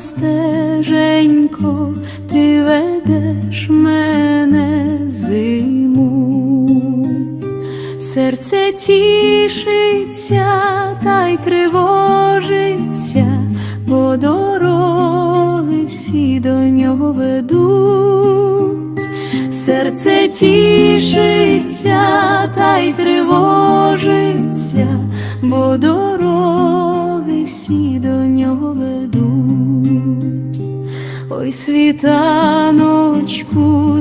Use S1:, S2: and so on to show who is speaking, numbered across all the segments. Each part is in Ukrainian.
S1: стеженько, ти ведеш мене в зиму, серце тішиться та й тривожиться, бо дороги всі до нього ведуть, серце тішиться та й тривожиться, бо дороги всі до нього ведуть. Ой, світаночку,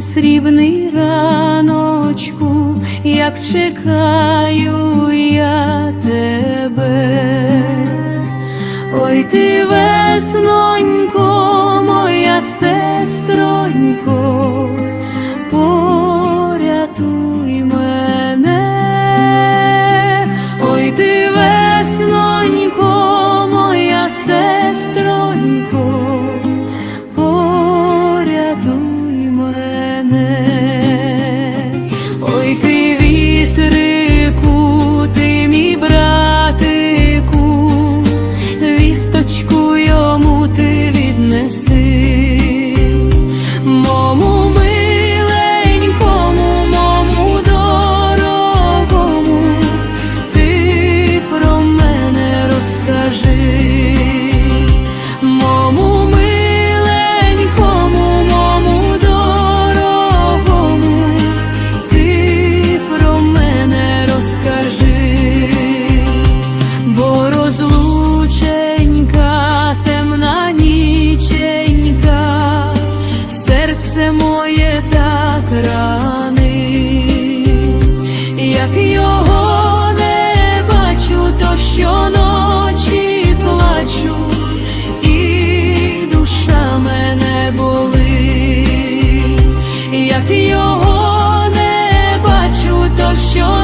S1: срібний раночку, як чекаю я тебе. Ой, ти веснонько, моя сестронько, серце моє так ранить, як його не бачу, то що ночі плачу, і душа мене болить, як його не бачу, то що.